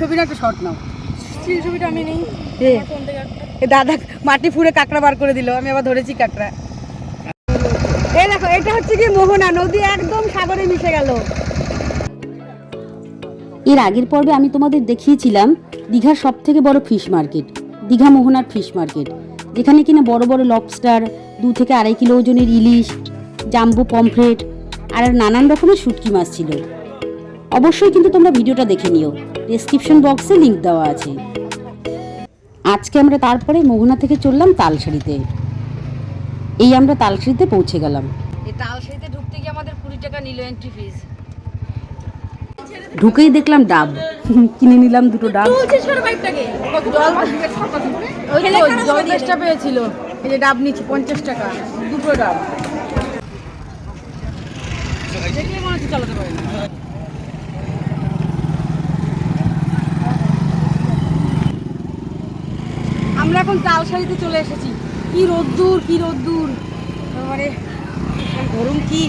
ছবি না একটা শর্ট নাও। স্টিল ছবিটা আমি নেই। এ দাদা মাটি ফুঁড়ে কাঁকড়া বার করে দিল আমি আবার ধরেছি কাঁকড়া। এই দেখো এটা হচ্ছে কি মোহনা নদী একদম সাগরে মিশে গেল। এর আগের পর্বে আমি তোমাদের দেখিয়েছিলাম দীঘার সব থেকে বড় ফিশ মার্কেট দীঘা মোহনার ফিশ মার্কেট যেখানে কিনা বড় বড় লবস্টার দু থেকে আড়াই কিলো ওজনের ইলিশ জাম্বো পমফ্রেট আর নানান রকমের শুটকি মাছ ছিল। অবশ্যই কিন্তু তোমরা ভিডিওটা দেখে নিও। ডেসক্রিপশন বক্সে লিংক দেওয়া আছে। আজকে আমরা তারপরে মোহনা থেকে চললাম তালশাড়িতে। এই আমরা তালশাড়িতে পৌঁছে গেলাম। এই তালসারিতে ঢুকতে গিয়ে আমাদের কুড়ি টাকা নিল এন্ট্রি ফিস ঢুকেই দেখলাম ডাব। কিনে নিলাম দুটো ডাব। জল ওই তো জল চেষ্টা পেয়েছিল। এই যে ডাব নিচ্ছি পঞ্চাশ টাকা। দুটো ডাব। দেখলে মনে হচ্ছে চালাতে পারি না আমরা এখন তালসারিতে চলে এসেছি। কি রোদ্দুর কি রোদ্দুর। মানে গরম কি?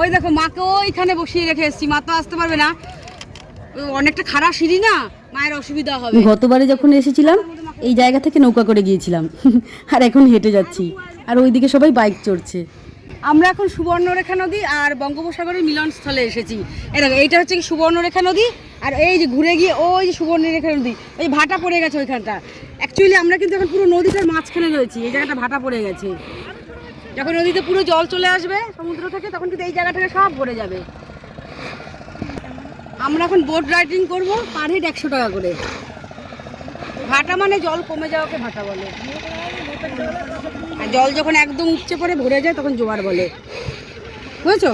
ওই দেখো, মাকে ওইখানে বসিয়ে রেখে এসেছি। মা তো আসতে পারবে না। অনেকটা খারাপ সিঁড়ি না? মায়ের অসুবিধা হবে। গতবারে যখন এসেছিলাম, এই জায়গা থেকে নৌকা করে গিয়েছিলাম। আর এখন হেঁটে যাচ্ছি। আর ওইদিকে সবাই বাইক চড়ছে। আমরা এখন সুবর্ণরেখা নদী আর বঙ্গোপসাগরের মিলনস্থলে এসেছি। দেখো, এইটা হচ্ছে কি সুবর্ণরেখা নদী, আর এই যে ঘুরে গিয়ে ওই যে সুবর্ণরেখা নদী ওই ভাটা পড়ে গেছে ওইখানটা। অ্যাকচুয়ালি আমরা কিন্তু এখন পুরো নদীটার মাঝখানে রয়েছি, এই জায়গাটা ভাটা পড়ে গেছে। যখন নদীতে পুরো জল চলে আসবে সমুদ্র থেকে, তখন কিন্তু এই জায়গাটাকে সব ভরে যাবে। আমরা এখন বোট রাইডিং করব পার হেড একশো টাকা করে। ভাটা মানে জল কমে যাওয়াকে ভাটা বলে। আর জল যখন একদম উপচে পড়ে ভরে যায় তখন জোয়ার বলে। বুঝেছ?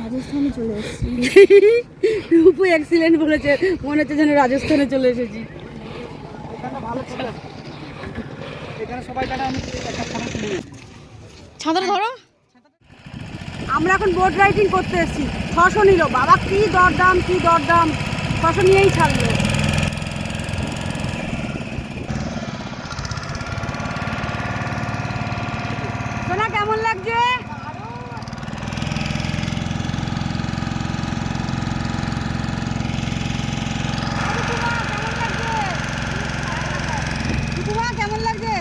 রাজস্থানে চলে এসেছি রূপু অ্যাক্সিডেন্ট বলেছে মনে হচ্ছে যেন রাজস্থানে চলে এসেছি। ধরো আমরা এখন বোট রাইডিং করতে এসেছি। ছশো নিল। বাবা কি দরদাম কি দরদাম। ছশো নিয়েই ছাড়লো। সোনা কেমন লাগছে? কেমন লাগছে?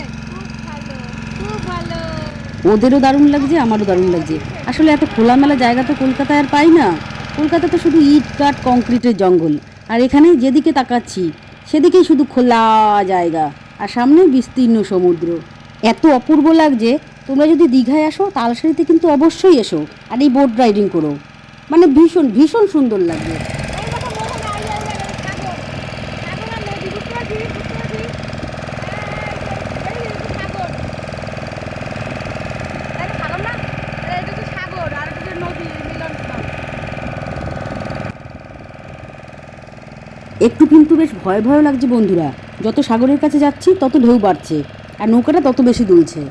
ভালো। ওদেরও দারুণ লাগছে আমারও দারুণ লাগছে। আসলে এত খোলামেলা জায়গা তো কলকাতায় আর পাই না কলকাতা তো শুধু ইট কাঠ কংক্রিটের জঙ্গল আর এখানে যেদিকে তাকাচ্ছি সেদিকেই শুধু খোলা জায়গা আর সামনে বিস্তীর্ণ সমুদ্র এত অপূর্ব লাগছে তোমরা যদি দীঘায় আসো তালসারিতে কিন্তু অবশ্যই এসো আর এই বোট রাইডিং করো মানে ভীষণ ভীষণ সুন্দর লাগবে একটু কিন্তু বেশ ভয় ভয় লাগছে বন্ধুরা। যত সাগরের কাছে যাচ্ছি, তত ঢেউ বাড়ছে। আর নৌকাটা তত বেশি দুলছে।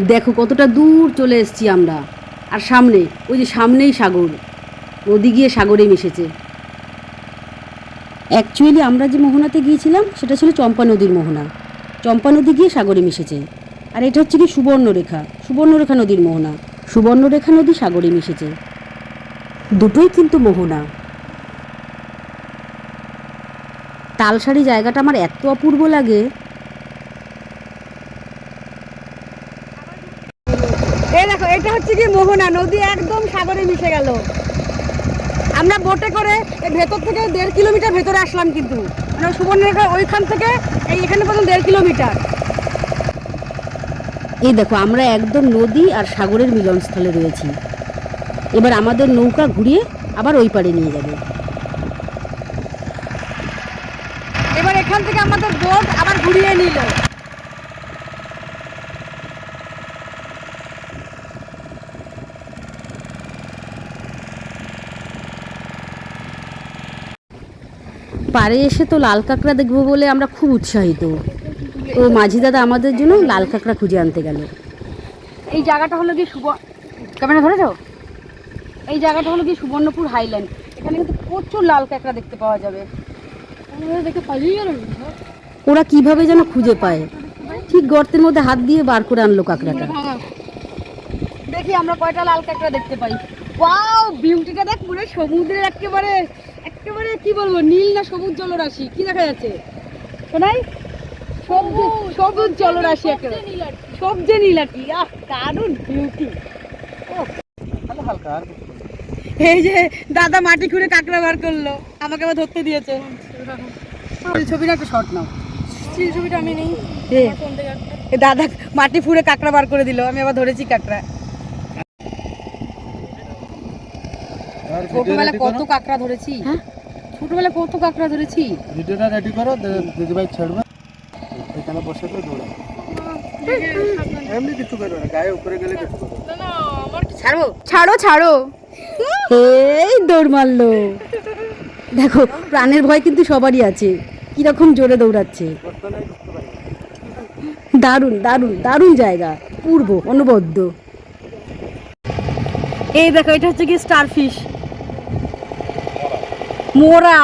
দেখো কতটা দূর চলে এসেছি আমরা। আর সামনে, ওই যে সামনেই সাগর। নদী গিয়ে সাগরে মিশেছে। অ্যাকচুয়ালি আমরা যে মোহনাতে গিয়েছিলাম, সেটা ছিল চম্পা নদীর মোহনা। চম্পা নদী গিয়ে সাগরে মিশেছে। আর এটা হচ্ছে কি সুবর্ণরেখা। সুবর্ণরেখা নদীর মোহনা। সুবর্ণরেখা নদী সাগরে মিশেছে। দুটোই কিন্তু মোহনা। তালসারি জায়গাটা আমার এত অপূর্ব লাগে। এই দেখো, এটা হচ্ছে কি মোহনা, নদী একদম সাগরে মিশে গেল। আমরা বোটে করে ভেতর থেকে দেড় কিলোমিটার ভেতরে আসলাম কিন্তু। মানে সুবর্ণরেখা ওইখান থেকে এই এখানে পর্যন্ত দেড় কিলোমিটার। এই দেখো, আমরা একদম নদী আর সাগরের মিলনস্থলে রয়েছি। এবার আমাদের নৌকা ঘুরিয়ে আবার ওই পাড়ে নিয়ে যাবে এবার এখান থেকে আমাদের বোট আবার ঘুরিয়ে নিল। পাড়ে এসে তো লাল কাঁকড়া দেখব বলে আমরা খুব উৎসাহিত। তো মাঝি দাদা আমাদের জন্য লাল কাঁকড়া খুঁজে আনতে গেল। এই জায়গাটা হলো কি সুবর্ণ ক্যামেরা ধরেছো? এই জায়গাটা হলো কি সুবর্ণপুর হাইল্যান্ড। এখানে কিন্তু প্রচুর লাল কাঁকড়া দেখতে পাওয়া যাবে আমাদের দেখে পালিয়ে গেল ওরা কীভাবে যেন খুঁজে পায়? ঠিক গর্তের মধ্যে হাত দিয়ে বার করে আনলো কাঁকড়াটা। দেখি আমরা কয়টা লাল কাঁকড়া দেখতে পাই। ওয়াও বিউটিটা দেখ পুরো সমুদ্রের একেবারে একেবারে কি বলব নীল না সবুজ জলরাশি কি দেখা যাচ্ছে? শোনাই? সবুজ সবুজ জলরাশি একেবারে। সবজে নীল আর কি আহ দারুণ বিউটি হালকা হালকা আর কিছু না। এই যে দাদা মাটি খুঁড়ে কাঁকড়া বার করল আমাকে আবার ধরতে দিয়েছে। ছবিটা একটু শর্ট নাও। স্টিল ছবিটা আমি নেই। এ, ফোন থেকে একটা। এ দাদা মাটি ফুঁড়ে কাঁকড়া বার করে দিল। আমি আবার ধরেছি কাঁকড়া। আর ছোটবেলা কত কাঁকড়া ধরেছি? হ্যাঁ? ছোটবেলা কত কাঁকড়া ধরেছি? ভিডিওটা রেডি করো দিদিভাই ছাড়বে। এখানে বসে তো দৌড়া এমনি কিছু করবে না গায়ে উপরে গেলে কিছু করবে না। না আমার ছাড়বো? ছাড়ো ছাড়ো। এই দৌড় মারলো। দেখো, প্রাণের ভয় কিন্তু সবারই আছে। কীরকম জোরে দৌড়াচ্ছে। দারুণ দারুণ দারুণ জায়গা। পূর্ব, অনবদ্য। এই দেখো, এটা হচ্ছে কি স্টার ফিশ মোরা।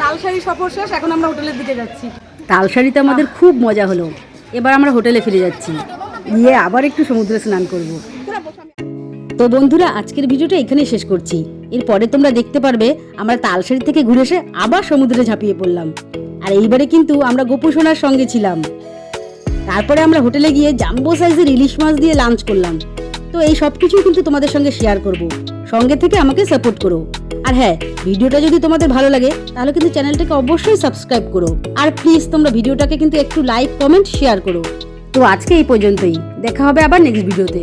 তালসারি সফর শেষ, এখন আমরা হোটেলের দিকে যাচ্ছি। তালসারিতে আমাদের খুব মজা হলো। এবার আমরা হোটেলে ফিরে যাচ্ছি। গিয়ে আবার একটু সমুদ্রে স্নান করব। তো বন্ধুরা, আজকের ভিডিওটা এখানেই শেষ করছি। এরপরে তোমরা দেখতে পারবে, আমরা তালসারি থেকে ঘুরে এসে আবার সমুদ্রে ঝাঁপিয়ে পড়লাম। আর এইবারে কিন্তু আমরা গোপুসোনার সঙ্গে ছিলাম। তারপরে আমরা হোটেলে গিয়ে জাম্বো সাইজের ইলিশ মাছ দিয়ে লাঞ্চ করলাম। তো এই সব কিছুই কিন্তু তোমাদের সঙ্গে শেয়ার করব। সঙ্গে থেকে আমাকে সাপোর্ট করো। আর হ্যাঁ ভিডিওটা যদি তোমাদের ভালো লাগে, তাহলে কিন্তু চ্যানেলটাকে অবশ্যই সাবস্ক্রাইব করো। আর প্লিজ তোমরা ভিডিওটাকে কিন্তু একটু লাইক, কমেন্ট, শেয়ার করো। তো আজকে এই পর্যন্তই। দেখা হবে আবার নেক্সট ভিডিওতে